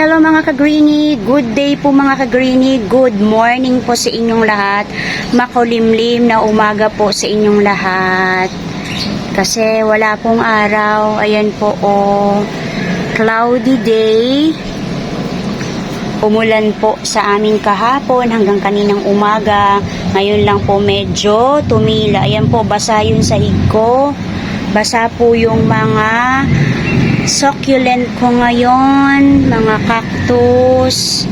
hello mga ka-greenie. Good day po mga ka-greenie. Good morning po sa inyong lahat. Makulimlim na umaga po sa inyong lahat. Kasi wala pong araw. Ayan po oh. Cloudy day. Umulan po sa amin kahapon hanggang kaninang umaga. Ngayon lang po medyo tumila. Ayan po, basa yung sahig ko. Basa po yung mga succulent ko ngayon, mga cactus.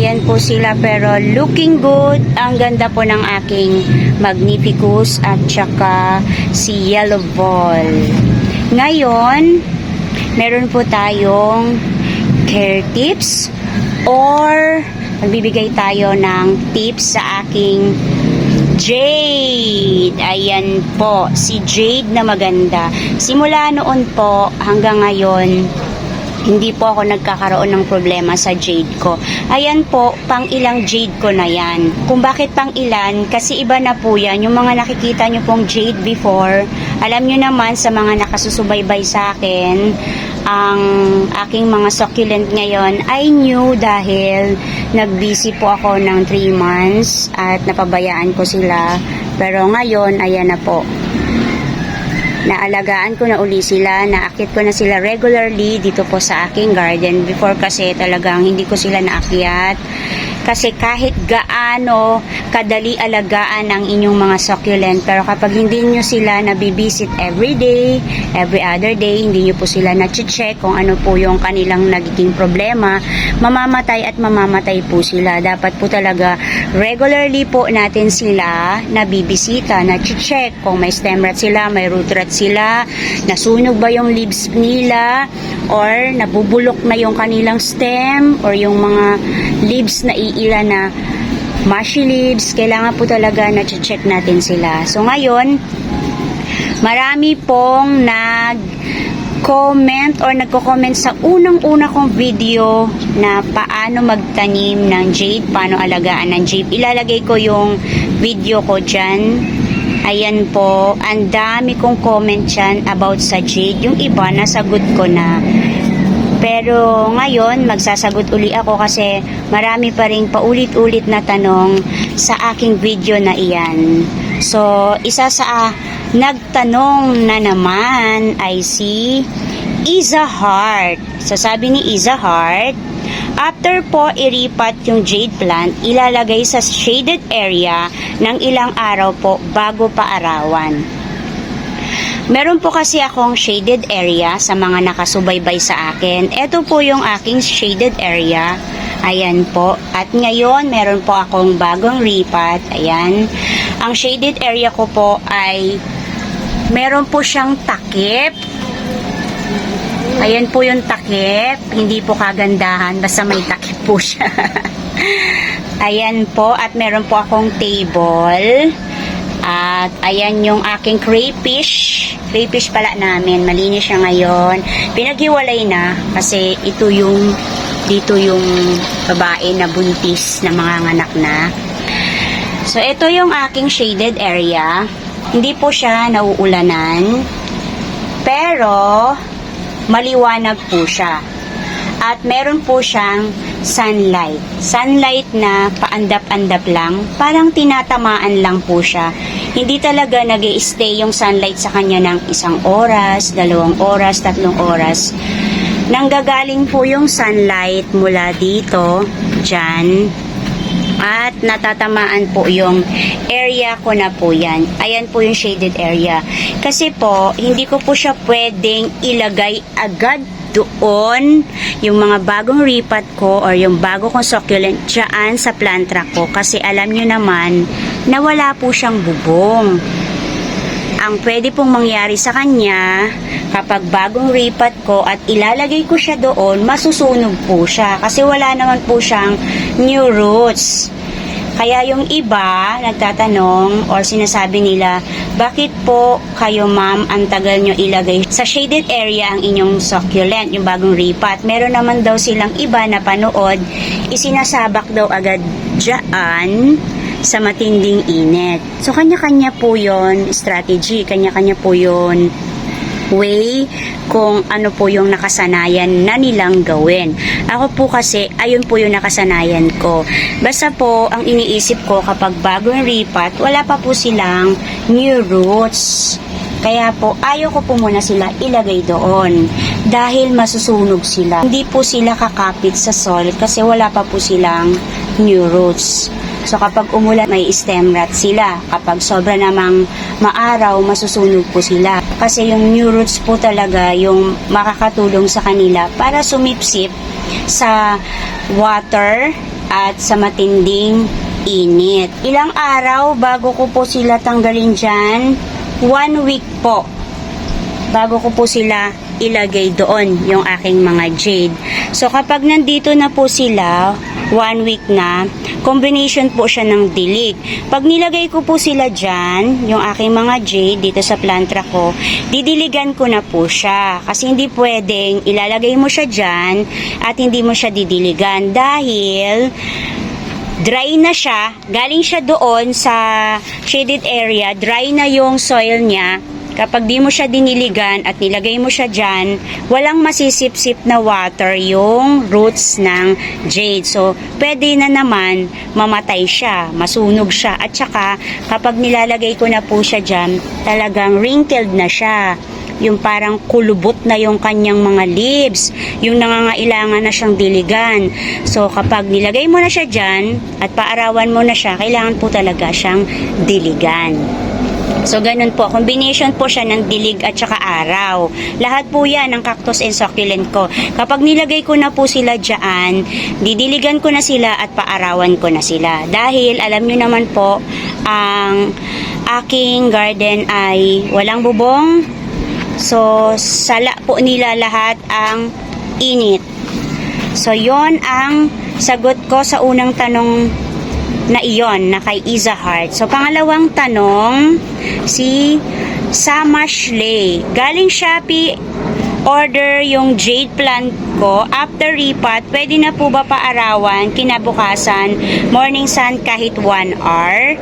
Yan po sila pero looking good. Ang ganda po ng aking magnificus at saka si yellow ball. Ngayon, meron po tayong care tips or magbibigay tayo ng tips sa aking Jade. Ayan po, si Jade na maganda. Simula noon po hanggang ngayon, hindi po ako nagkakaroon ng problema sa jade ko. Ayan po, pang ilang jade ko na yan. Kung bakit pang ilan, kasi iba na po yan. Yung mga nakikita nyo pong jade before, alam nyo naman sa mga nakasusubaybay sa akin, ang aking mga succulent ngayon ay new dahil nag-busy po ako ng 3 months at napabayaan ko sila. Pero ngayon, ayan na po naalagaan ko na uli sila, naakit ko na sila regularly dito po sa aking garden. Before kasi talagang hindi ko sila naakyat. Kasi kahit gaano kadali alagaan ang inyong mga succulent, pero kapag hindi nyo sila nabibisit every day, every other day, hindi nyo po sila na-check kung ano po yung kanilang nagiging problema, mamamatay at mamamatay po sila. Dapat po talaga regularly po natin sila nabibisita, na-check kung may stem rot sila, may root rot sila, nasunog ba yung leaves nila, or nabubulok na yung kanilang stem, or yung mga leaves na iila na mushy leaves, kailangan po talaga na-check natin sila. So ngayon, marami pong nag comment or nagko-comment sa unang-una kong video na paano magtanim ng jade, paano alagaan ng jade. Ilalagay ko yung video ko dyan. Ayan po, ang dami kong comment dyan about sa jade. Yung iba, nasagot ko na. Pero ngayon, magsasagot uli ako kasi marami pa rin paulit-ulit na tanong sa aking video na iyan. So, isa sa nagtanong na naman ay si Iza Heart. So, sabi ni Iza Heart, After po iripat yung jade plant, ilalagay sa shaded area ng ilang araw po bago paarawan. Meron po kasi akong shaded area sa mga nakasubaybay sa akin. Ito po yung aking shaded area. Ayan po. At ngayon, meron po akong bagong ripat. Ayan. Ang shaded area ko po ay meron po siyang takip. Ayan po yung takip. Hindi po kagandahan. Basta may takip po siya. Ayan po. At meron po akong table. At ayan yung aking crayfish. Crayfish pala namin. Malinis siya ngayon. Pinaghiwalay na kasi ito yung dito yung babae na buntis na mga anak na. So ito yung aking shaded area. Hindi po siya nauulanan. Pero maliwanag po siya. At meron po siyang sunlight. Sunlight na paandap-andap lang. Parang tinatamaan lang po siya. Hindi talaga nag stay yung sunlight sa kanya ng isang oras, dalawang oras, tatlong oras. Nanggagaling po yung sunlight mula dito, dyan, at natatamaan po yung area ko na po yan. Ayan po yung shaded area. Kasi po, hindi ko po siya pwedeng ilagay agad doon yung mga bagong ripat ko or yung bago kong succulent dyan sa plant rack ko. Kasi alam nyo naman na wala po siyang bubong. Ang pwede pong mangyari sa kanya kapag bagong ripat ko at ilalagay ko siya doon, masusunog po siya. Kasi wala naman po siyang new roots. Kaya yung iba nagtatanong or sinasabi nila, bakit po kayo ma'am ang tagal nyo ilagay sa shaded area ang inyong succulent, yung bagong ripat. Meron naman daw silang iba na panood, isinasabak daw agad dyan sa matinding init. So, kanya-kanya po yon strategy, kanya-kanya po yon way kung ano po yung nakasanayan na nilang gawin. Ako po kasi, ayun po yung nakasanayan ko. Basta po, ang iniisip ko kapag bago yung ripat, wala pa po silang new roots. Kaya po, ayaw ko po muna sila ilagay doon. Dahil masusunog sila. Hindi po sila kakapit sa soil kasi wala pa po silang new roots. So kapag umulan, may stem rot sila. Kapag sobra namang maaraw, masusunog po sila. Kasi yung new roots po talaga yung makakatulong sa kanila para sumipsip sa water at sa matinding init. Ilang araw bago ko po sila tanggalin dyan? One week po bago ko po sila ilagay doon yung aking mga jade. So kapag nandito na po sila, one week na, combination po siya ng dilig. Pag nilagay ko po sila dyan, yung aking mga jade dito sa plantra ko, didiligan ko na po siya. Kasi hindi pwedeng ilalagay mo siya dyan at hindi mo siya didiligan dahil dry na siya, galing siya doon sa shaded area, dry na yung soil niya. Kapag di mo siya diniligan at nilagay mo siya dyan, walang masisip-sip na water yung roots ng jade. So, pwede na naman mamatay siya, masunog siya. At saka, kapag nilalagay ko na po siya dyan, talagang wrinkled na siya yung parang kulubot na yung kanyang mga leaves, yung nangangailangan na siyang diligan. So, kapag nilagay mo na siya dyan at paarawan mo na siya, kailangan po talaga siyang diligan. So, ganun po. Combination po siya ng dilig at saka araw. Lahat po yan ng cactus and succulent ko. Kapag nilagay ko na po sila dyan, didiligan ko na sila at paarawan ko na sila. Dahil, alam nyo naman po, ang aking garden ay walang bubong. So, sala po nila lahat ang init. So, yon ang sagot ko sa unang tanong na iyon na kay Iza Hart. So, pangalawang tanong, si Sama Shley. Galing Shopee, order yung jade plant ko. After ripat, pwede na po ba paarawan kinabukasan, morning sun kahit 1 hour?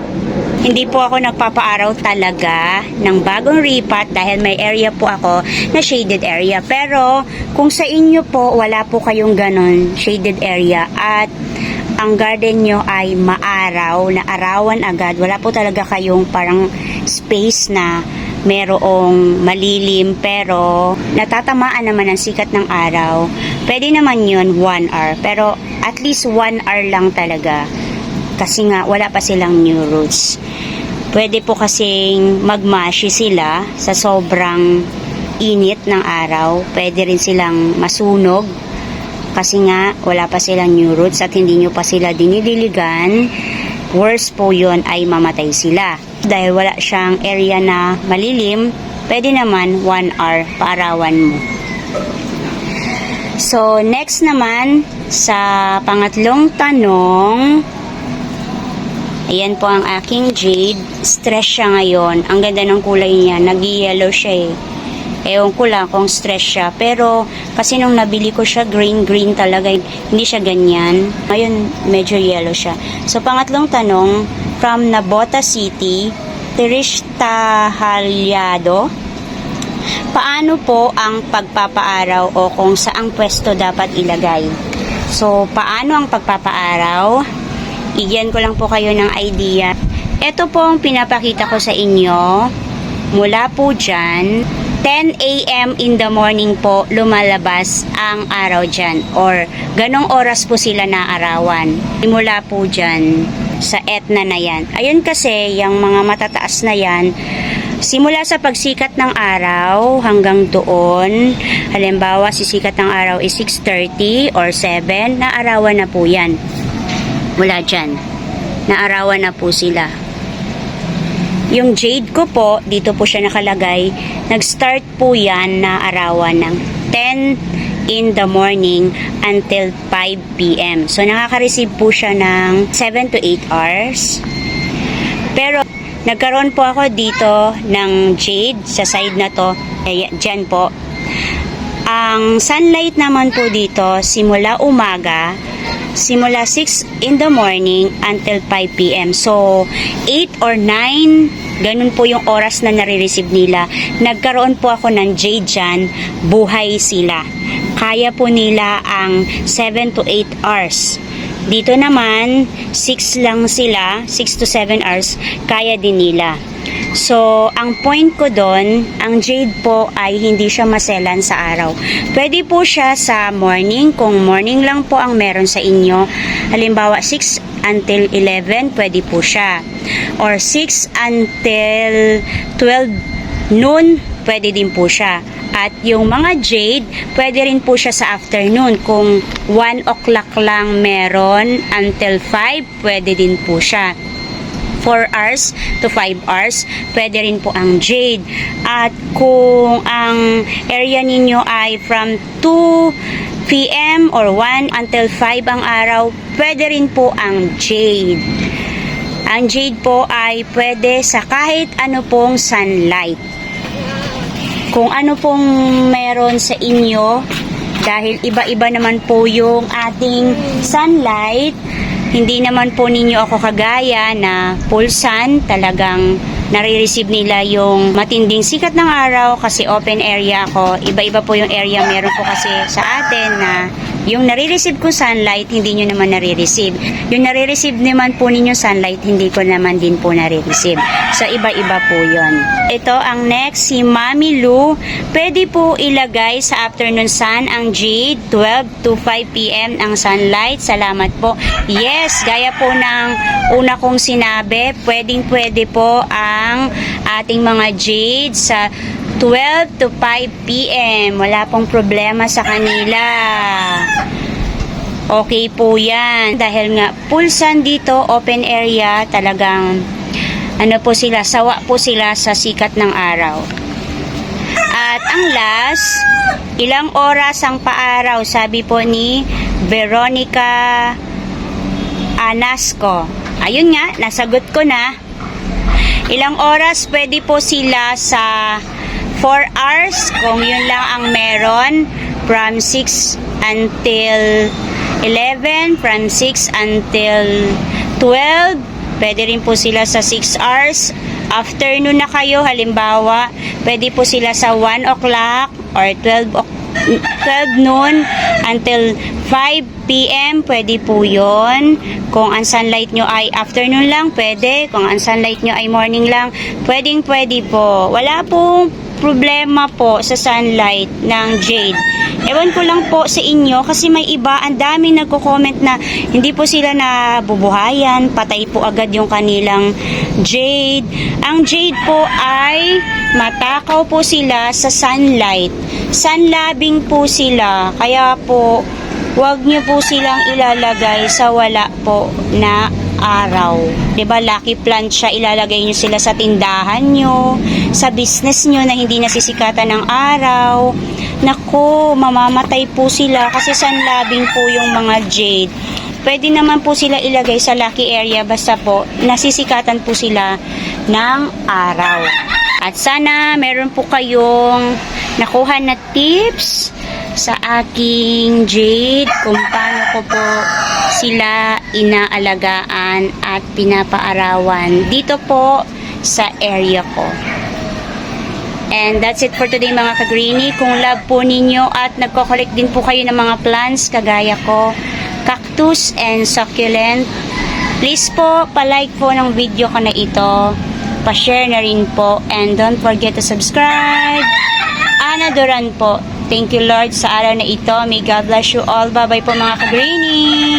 Hindi po ako nagpapaaraw talaga ng bagong ripat dahil may area po ako na shaded area. Pero kung sa inyo po wala po kayong ganon shaded area at ang garden nyo ay maaraw, na arawan agad, wala po talaga kayong parang space na merong malilim pero natatamaan naman ng sikat ng araw, pwede naman yun 1 hour. Pero at least 1 hour lang talaga kasi nga wala pa silang new roots. Pwede po kasing magmashi sila sa sobrang init ng araw. Pwede rin silang masunog kasi nga wala pa silang new roots at hindi nyo pa sila dinidiligan. Worst po yun ay mamatay sila. Dahil wala siyang area na malilim, pwede naman 1 hour paarawan mo. So, next naman, sa pangatlong tanong, Ayan po ang aking jade. Stress siya ngayon. Ang ganda ng kulay niya. Nag-yellow siya eh. Ewan ko lang kung stress siya. Pero kasi nung nabili ko siya, green-green talaga. Hindi siya ganyan. Ngayon, medyo yellow siya. So, pangatlong tanong, from Nabota City, Tirish Tahalyado. Paano po ang pagpapaaraw o kung saang pwesto dapat ilagay? So, paano ang pagpapaaraw? Igyan ko lang po kayo ng idea. Ito po ang pinapakita ko sa inyo. Mula po dyan, 10 a.m. in the morning po lumalabas ang araw dyan. Or ganong oras po sila naarawan. Mula po dyan sa etna na yan. Ayun kasi, yung mga matataas na yan, simula sa pagsikat ng araw hanggang doon, halimbawa sisikat ng araw is 6.30 or 7, naarawan na po yan mula dyan. Naarawan na po sila. Yung jade ko po, dito po siya nakalagay, nag-start po yan na arawan ng 10 in the morning until 5 p.m. So, nakaka-receive po siya ng 7 to 8 hours. Pero, nagkaroon po ako dito ng jade sa side na to. Eh, dyan po. Ang sunlight naman po dito, simula umaga simula 6 in the morning until 5 p.m. So, 8 or 9, ganun po yung oras na nare-receive nila. Nagkaroon po ako ng dyan, buhay sila. Kaya po nila ang 7 to 8 hours. Dito naman, 6 lang sila, 6 to 7 hours, kaya din nila. So, ang point ko doon, ang jade po ay hindi siya maselan sa araw. Pwede po siya sa morning, kung morning lang po ang meron sa inyo. Halimbawa, 6 until 11, pwede po siya. Or 6 until 12 noon, pwede din po siya. At yung mga jade, pwede rin po siya sa afternoon. Kung 1 o'clock lang meron until 5, pwede din po siya. 4 hours to 5 hours, pwede rin po ang jade. At kung ang area ninyo ay from 2 p.m. or 1 until 5 ang araw, pwede rin po ang jade. Ang jade po ay pwede sa kahit ano pong sunlight. Kung ano pong meron sa inyo, dahil iba-iba naman po yung ating sunlight, hindi naman po ninyo ako kagaya na full sun, talagang nare-receive nila yung matinding sikat ng araw kasi open area ako. Iba-iba po yung area meron po kasi sa atin na yung nare-receive ko sunlight, hindi nyo naman nare-receive. Yung nare-receive naman po ninyo sunlight, hindi ko naman din po nare-receive. So, iba-iba po yon. Ito, ang next, si Mami Lou. Pwede po ilagay sa afternoon sun ang jade, 12 to 5 p.m. ang sunlight. Salamat po. Yes, gaya po ng una kong sinabi, pwedeng pwede po ang ating mga jade sa 12 to 5 p.m. Wala pong problema sa kanila. Okay po yan. Dahil nga, full sun dito, open area, talagang, ano po sila, sawa po sila sa sikat ng araw. At ang last, ilang oras ang paaraw, sabi po ni Veronica Anasco. Ayun nga, nasagot ko na. Ilang oras pwede po sila sa 4 hours kung yun lang ang meron from 6 until 11 from 6 until 12 pwede rin po sila sa 6 hours afternoon na kayo halimbawa pwede po sila sa 1 o'clock or 12 o'clock 12 noon until 5 p.m. Pwede po yon. Kung ang sunlight nyo ay afternoon lang, pwede. Kung ang sunlight nyo ay morning lang, pwedeng pwede po. Wala pong problema po sa sunlight ng jade. Ewan ko lang po sa inyo kasi may iba, ang daming nagko-comment na hindi po sila nabubuhayan, patay po agad yung kanilang jade. Ang jade po ay matakaw po sila sa sunlight. Sunlabing po sila, kaya po Huwag niyo po silang ilalagay sa wala po na araw. ba lucky plant siya ilalagay niyo sila sa tindahan niyo, sa business niyo na hindi nasisikatan ng araw. Nako, mamamatay po sila kasi sunlabing po yung mga jade. Pwede naman po sila ilagay sa lucky area basta po nasisikatan po sila ng araw. At sana meron po kayong nakuha na tips sa aking jade kung paano ko po sila inaalagaan at pinapaarawan dito po sa area ko. And that's it for today mga kagrini. Kung love po ninyo at nagko-collect din po kayo ng mga plants kagaya ko, cactus and succulent, please po, palike po ng video ko na ito. Pa-share na rin po. And don't forget to subscribe. Ana Duran po. Thank you Lord sa araw na ito. May God bless you all. Bye-bye po mga kagrini.